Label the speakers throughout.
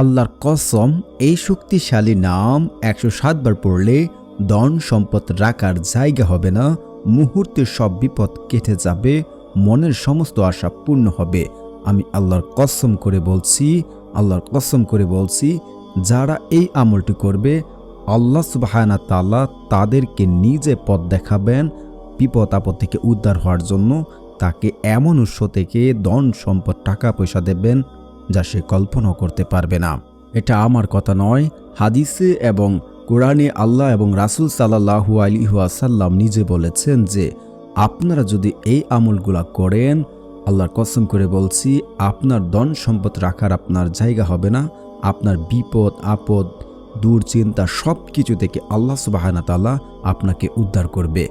Speaker 1: আল্লাহর কসম, এই শক্তিশালী নাম একশো সাতবার পড়লে ধন সম্পদ রাখার জায়গা হবে না, মুহূর্তে সব বিপদ কেটে যাবে, মনের সমস্ত আশা পূর্ণ হবে। আমি আল্লাহর কসম করে বলছি, আল্লাহর কসম করে বলছি, যারা এই আমলটি করবে, আল্লাহ সুবাহানা তাল্লাহ তাদেরকে নিজে পথ দেখাবেন, বিপদ আপদ থেকে উদ্ধার হওয়ার জন্য, তাকে এমন উৎস থেকে ধন সম্পদ, টাকা পয়সা দেবেন যা সে কল্পনাও করতে পারবে না। এটা আমার কথা নয়, হাদিসে এবং কোরআনে আল্লাহ এবং রাসুল সাল্লাহু আলিহাসাল্লাম নিজে বলেছেন যে, আপনারা যদি এই আমলগুলা করেন, আল্লাহর কসম করে বলছি, আপনার ধন সম্পদ রাখার আপনার জায়গা হবে না। আপনার বিপদ, আপদ দুশ্চিন্তা সব কিছু থেকে আল্লাহ সুবাহানা তাল্লাহ আপনাকে উদ্ধার করবে।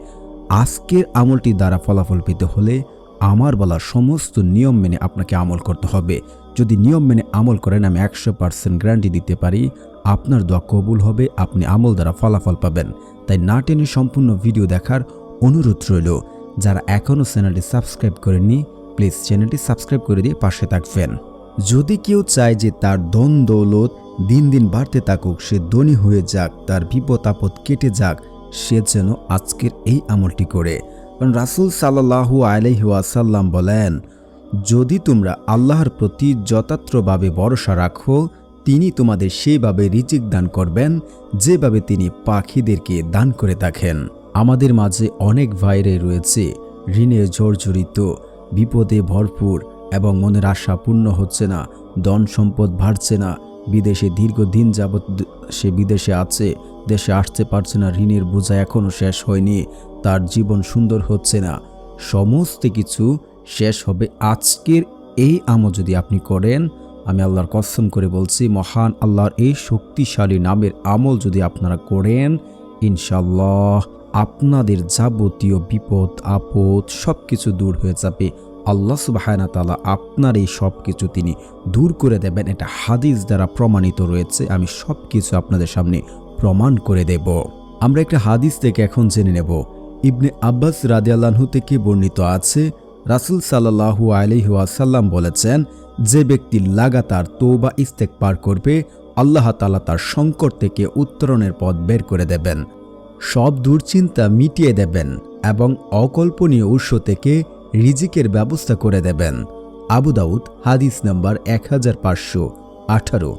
Speaker 1: আজকের আমলটি দ্বারা ফলাফল পেতে হলে আমার বলা সমস্ত নিয়ম মেনে আপনাকে আমল করতে হবে। যদি নিয়ম মেনে আমল করেন, আমি একশো পার্সেন্ট গ্যারান্টি দিতে পারি, আপনার দোয়া কবুল হবে, আপনি আমল দ্বারা ফলাফল পাবেন। তাই না টেনে সম্পূর্ণ ভিডিও দেখার অনুরোধ রইল। যারা এখনও চ্যানেলটি সাবস্ক্রাইব করেননি, প্লিজ চ্যানেলটি সাবস্ক্রাইব করে দিয়ে পাশে থাকবেন। যদি কেউ চায় যে তার ধন দৌলত দিন দিন বাড়তে থাকুক, সে ধনী হয়ে যাক, তার বিপদ আপদ কেটে যাক, সে যেন আজকের এই আমলটি করে। কারণ রাসুল সাল্লাহু আলাইহাসাল্লাম বলেন যদি তোমরা আল্লাহর প্রতি যথার্থভাবে ভরসা রাখো, তিনি তোমাদের সেইভাবে রিজিক দান করবেন, যেভাবে তিনি পাখিদেরকে দান করে থাকেন। আমাদের মাঝে অনেক ভাইরে রয়েছে, ঋণে জর্জরিত বিপদে ভরপুর এবং মনের আশা পূর্ণ হচ্ছে না, ধন সম্পদ বাড়ছে না, বিদেশে দীর্ঘদিন যাবৎ সে বিদেশে আছে, দেশে আসতে পারছে না, ঋণের বোঝা এখনও শেষ হয়নি, তার জীবন সুন্দর হচ্ছে না। সমস্ত কিছু শেষ হবে আজকের এই আমল যদি আপনি করেন, আমি আল্লাহর কসম করে বলছি, মহান আল্লাহর এই শক্তিশালী নামের আমল যদি আপনারা করেন ইনশাল্লাহ আপনাদের যাবতীয় বিপদ, আপদ সব কিছু দূর হয়ে যাবে। আল্লাহ সুবাহানা তালা আপনার এই সব কিছু তিনি দূর করে দেবেন। এটা হাদিস দ্বারা প্রমাণিত রয়েছে। আমি সব কিছু আপনাদের সামনে প্রমাণ করে দেব। আমরা একটা হাদিস থেকে এখন জেনে নেব। ইবনে আব্বাস রাদিয়াল্লাহু থেকে বর্ণিত আছে রাসুল সাল্লাহু আলহিহাসাল্লাম বলেছেন, যে ব্যক্তি লাগাতার তৌবা ইস্তেক পার করবে, আল্লাহ তালা তার সংকট থেকে উত্তরণের পথ বের করে দেবেন। সব দুশ্চিন্তা মিটিয়ে দেবেন এবং অকল্পনীয় উৎস থেকে রিজিকের ব্যবস্থা করে দেবেন। আবু দাউদ, হাদিস নাম্বার এক হাজার পাঁচশো আঠারো।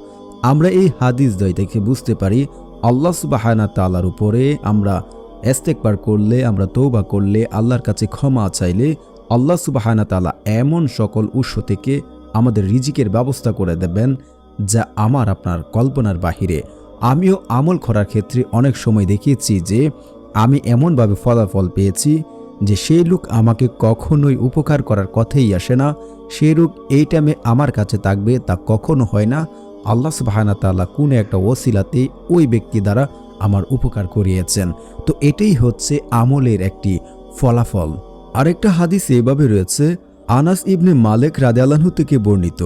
Speaker 1: আমরা এই হাদিস দয় থেকে বুঝতে পারি, আল্লাহ সুবাহানা তালার উপরে আমরা এস্তেকবার করলে, আমরা তৌবা করলে, আল্লাহর কাছে ক্ষমা চাইলে আল্লাহ সুবাহানা তালা এমন সকল উৎস থেকে আমাদের রিজিকের ব্যবস্থা করে দেবেন যা আমার, আপনার কল্পনার বাহিরে। আমিও আমল করার ক্ষেত্রে অনেক সময় দেখিয়েছি যে আমি এমনভাবে ফলাফল পেয়েছি যে সেই লোক আমাকে কখনোই উপকার করার কথাই আসে না। সেই লোক এই টাইমে আমার কাছে থাকবে তা কখনো হয় না। আল্লাহ সুবাহানা তাল্লাহ কোনো একটা ওসিলাতে ওই ব্যক্তি দ্বারা আমার উপকার করিয়েছেন। তো এটাই হচ্ছে আমলের একটি ফলাফল। আরেকটা হাদিস এভাবে রয়েছে, আনাস ইবনে মালেক রাদেলাহু থেকে বর্ণিত,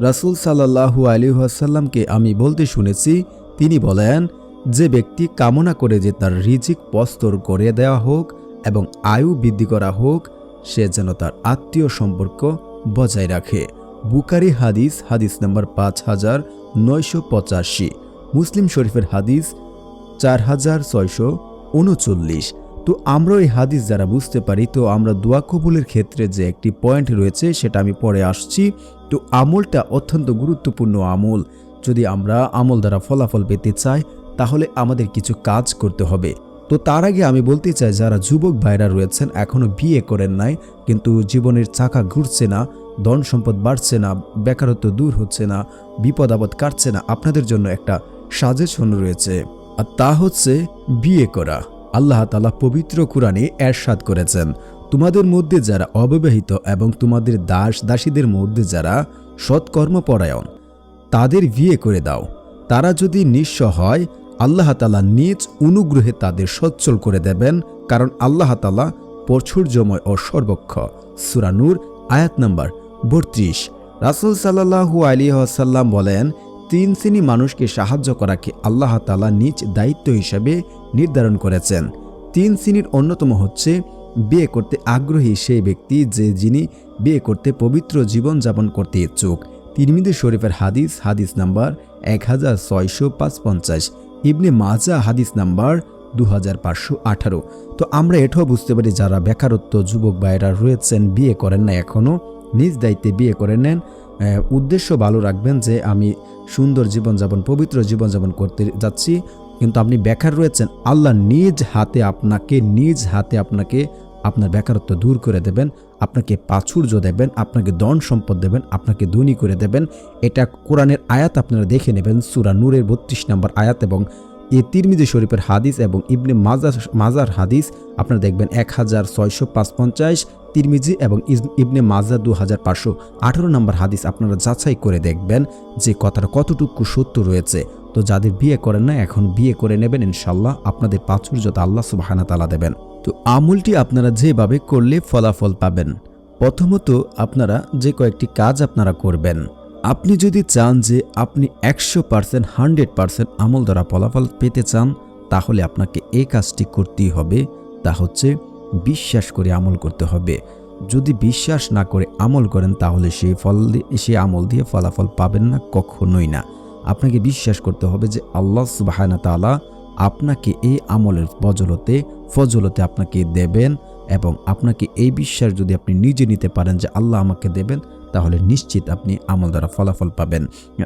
Speaker 1: রাসুল সাল্লাহু আলিহাসাল্লামকে আমি বলতে শুনেছি, তিনি বলেন, যে ব্যক্তি কামনা করে যে তার রিজিক পস্তর করে দেওয়া হোক এবং আয়ু বৃদ্ধি করা হোক, সে যেন তার আত্মীয় সম্পর্ক বজায় রাখে। বুকারি হাদিস হাদিস নম্বর পাঁচ হাজার নয়শো পঁচাশি, মুসলিম শরীফের হাদিস চার হাজার ছয়শো উনচল্লিশ। তো আমরা এই হাদিস যারা বুঝতে পারি, তো আমরা দোয়া কবুলের ক্ষেত্রে যে একটি পয়েন্ট রয়েছে, সেটা আমি পরে আসছি। তো আমলটা অত্যন্ত গুরুত্বপূর্ণ আমল। যদি আমরা আমল দ্বারা ফলাফল পেতে চাই, তাহলে আমাদের কিছু কাজ করতে হবে। তো তার আগে আমি বলতে চাই, যারা যুবক ভাইরা রয়েছেন এখনও বিয়ে করেন নাই, কিন্তু জীবনের চাকা ঘুরছে না, ধন সম্পদ বাড়ছে না, বেকারত্ব দূর হচ্ছে না, বিপদ আপদ কাটছে না, আপনাদের জন্য একটা সাজেশন রয়েছে, আর তা হচ্ছে বিয়ে করা। আল্লাহ তালা পবিত্র কোরআনে এরশাদ করেছেন। তোমাদের মধ্যে যারা অবিবাহিত এবং তোমাদের দাস দাসীদের মধ্যে যারা সৎকর্মপরায়ণ, তাদের বিয়ে করে দাও। তারা যদি নিঃস্ব হয়, আল্লাহ তালা নিজ অনুগ্রহে তাদের সচ্ছল করে দেবেন, কারণ আল্লাহ তালা প্রচুর্যময় ও সর্বক্ষ। সুরানুর আয়াত নাম্বার বত্রিশ। রাসুল সাল্লাহু আলিহাসাল্লাম বলেন, তিন শ্রেণি মানুষকে সাহায্য করাকে আল্লাহ তালা নিজ দায়িত্ব হিসাবে নির্ধারণ করেছেন। তিন শ্রেণির অন্যতম হচ্ছে, বিয়ে করতে আগ্রহী সেই ব্যক্তি যে যিনি বিয়ে করতে পবিত্র জীবনযাপন করতে ইচ্ছুক। তিরমিদি শরীফের হাদিস হাদিস নাম্বার এক হাজার ছয়শো পাঁচ পঞ্চাশ ইবনে মাজা হাদিস নাম্বার দু হাজার পাঁচশো আঠারো। তো আমরা এটাও বুঝতে পারি যারা বেকারত্ব, যুবক ভাইরা রয়েছেন, বিয়ে করেন না এখনও নিজ দায়িত্বে বিয়ে করে নেন। উদ্দেশ্য ভালো রাখবেন যে আমি সুন্দর জীবনযাপন, পবিত্র জীবনযাপন করতে যাচ্ছি। কিন্তু আপনি বেকার রয়েছেন, আল্লাহ নিজ হাতে আপনাকে, নিজ হাতে আপনাকে আপনার বেকারত্ব দূর করে দেবেন, আপনাকে প্রাচুর্য দেবেন, আপনাকে দন সম্পদ দেবেন, আপনাকে ধনী করে দেবেন। এটা কোরআনের আয়াত আপনারা দেখে নেবেন, সুরা নূরের বত্রিশ নম্বর আয়াত এবং এ তিরমিজি শরীফের হাদিস এবং ইবনে মাজার মাজার হাদিস আপনারা দেখবেন এক হাজার ছয়শো পাঁচ পঞ্চাশ তিরমিজি এবং ইবনে মাজা দু হাজার পাঁচশো আঠারো নম্বর হাদিস আপনারা যাচাই করে দেখবেন যে কথাটা কতটুকু সত্য রয়েছে। তো যাদের বিয়ে করেন না, এখন বিয়ে করে নেবেন ইনশাল্লাহ। আপনাদের প্রাচুর্যতা আল্লাহ সুবাহানা তালা দেবেন। তো আমলটি আপনারা যেভাবে করলে ফলাফল পাবেন, প্রথমত আপনারা যে কয়েকটি কাজ আপনারা করবেন, আপনি যদি চান যে আপনি একশো পার্সেন্ট হান্ড্রেড পার্সেন্ট আমল দ্বারা ফলাফল পেতে চান, তাহলে আপনাকে এই কাজটি করতেই হবে। তা হচ্ছে বিশ্বাস করে আমল করতে হবে। যদি বিশ্বাস না করে আমল করেন, তাহলে সেই ফল দিয়ে, সেই আমল দিয়ে ফলাফল পাবেন না, কখনোই না। আপনাকে বিশ্বাস করতে হবে যে আল্লাহ সুবাহানা তালা আপনাকে এই আমলের বজলতে ফজলতে আপনাকে দেবেন এবং আপনাকে এই বিশ্বাস যদি আপনি নিজে নিতে পারেন যে আল্লাহ আমাকে দেবেন, তাহলে নিশ্চিত আপনি আমল দ্বারা ফলাফল পাবেন।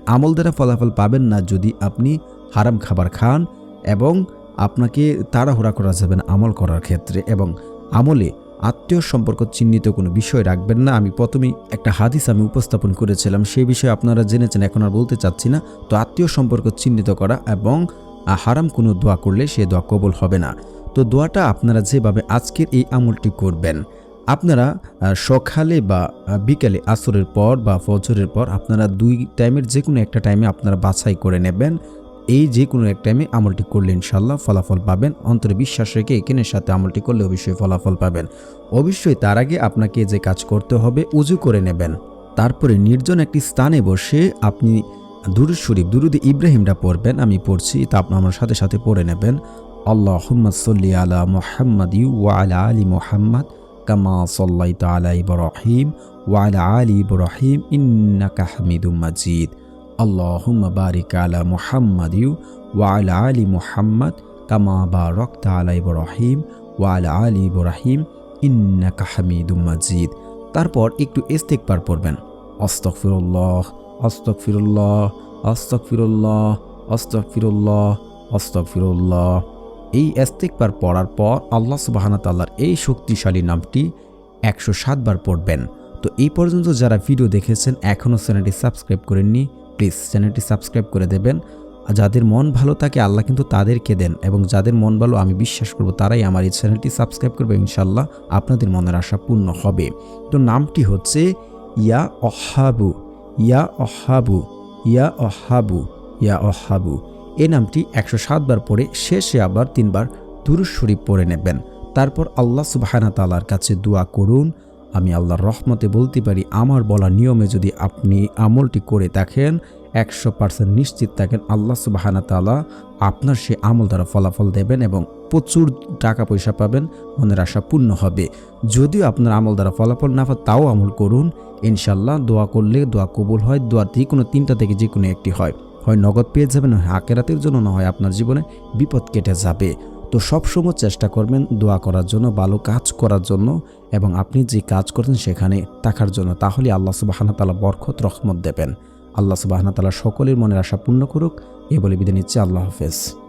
Speaker 1: আমল দ্বারা ফলাফল পাবেন না যদি আপনি হারাম খাবার খান এবং আপনাকে তাড়াহুড়া করা যাবে না আমল করার ক্ষেত্রে এবং আমলে আত্মীয় সম্পর্ক চিহ্নিত কোনো বিষয় রাখবেন না। আমি প্রথমেই একটা হাদিস আমি উপস্থাপন করেছিলাম। সেই বিষয়ে আপনারা জেনেছেন, এখন আর বলতে চাচ্ছি না। তো আত্মীয় সম্পর্ক চিহ্নিত করা এবং হারাম কোনো দোয়া করলে সে দোয়া কবল হবে না। তো দোয়াটা আপনারা যেভাবে আজকের এই আমলটি করবেন, আপনারা সকালে বা বিকেলে আসরের পর বা ফজরের পর আপনারা দুই টাইমের যে কোনো একটা টাইমে আপনারা বাছাই করে নেবেন। এই যে কোনো এক টাইমে আমলটি করলে ইনশাল্লাহ ফলাফল পাবেন। অন্তরে বিশ্বাস রেখে এখানের সাথে আমলটি করলে অবশ্যই ফলাফল পাবেন। অবশ্যই তার আগে আপনাকে যে কাজ করতে হবে, উজু করে নেবেন। তারপরে নির্জন একটি স্থানে বসে আপনি দুরুদ শরীফ, দুরুদ ইব্রাহিমটা পড়বেন, আমি পড়ছি, তা আপনি আমার সাথে সাথে পড়ে নেবেন। আল্লাহ সল্লি আলা মোহাম্মদ ইউ আলা আলী মোহাম্মদ কামা সল্লাই আলা ইব্রাহিম ওয়া আলা আলী ইব্রাহিম ইন্নাকা হামিদুম মাজিদ। আল্লাহুম্মা বারিক আলা মুহাম্মাদ ইউ ওয়া আলা মুহাম্মদ কামা বারাকতা আলা ইব্রাহিম ওয়া আলা আলি ইব্রাহিম ইন্নাকা হামিদুম মাজিদ তারপর একটু ইস্তেগফার পড়বেন। আস্তাগফিরুল্লাহ আস্তাগফিরুল্লাহ আস্তাগফিরুল্লাহ আস্তাগফিরুল্লাহ আস্তাগফিরুল্লাহ। এই ইস্তেগফার পড়ার পর আল্লাহ তাআলার এই শক্তিশালী নামটি একশো সাতবার পড়বেন। তো এই পর্যন্ত যারা ভিডিও দেখেছেন এখনও চ্যানেলটি সাবস্ক্রাইব করেননি প্লিজ চ্যানেলটি সাবস্ক্রাইব করে দেবেন। আর যাদের মন ভালো থাকে, আল্লাহ কিন্তু তাদেরকে দেন এবং যাদের মন ভালো, আমি বিশ্বাস করব তারাই আমার এই চ্যানেলটি সাবস্ক্রাইব করবে ইনশাল্লাহ আপনাদের মনের আশা পূর্ণ হবে। তো নামটি হচ্ছে ইয়া অহাবু ইয়া অহাবু ইয়া অহাবু ইয়া অহাবু। এই নামটি একশো সাতবার পড়ে শেষে আবার তিনবার দুরুজ শরীফ পড়ে নেবেন। তারপর আল্লাহ সুবাহানা তালার কাছে দোয়া করুন আমি আল্লাহর রহমতে বলতে পারি, আমার বলা নিয়মে যদি আপনি আমলটি করে থাকেন একশো পার্সেন্ট নিশ্চিত থাকেন আল্লাহ সুবাহানা তালা আপনার সে আমল দ্বারা ফলাফল দেবেন এবং প্রচুর টাকা পয়সা পাবেন, মনের আশা পূর্ণ হবে। যদিও আপনার আমল দ্বারা ফলাফল না পান তাও আমল করুন। ইনশাল্লাহ দোয়া করলে দোয়া কবুল হয় দোয়ার যে কোনো তিনটা থেকে যে কোনো একটি হয়। হয় নগদ পেয়ে যাবেন, হয় আকেরাতের জন্য, না হয় আপনার জীবনে বিপদ কেটে যাবে। তো সবসময় চেষ্টা করবেন দোয়া করার জন্য, ভালো কাজ করার জন্য এবং আপনি যে কাজ করছেন সেখানে থাকার জন্য। তাহলে আল্লাহ সুবাহানা তালা বরখত রহমত দেবেন। আল্লাহ সুবাহানা তালা সকলের মনের আশা পূর্ণ করুক। এ বলে বিদায় নিচ্ছে। আল্লাহ হাফেজ।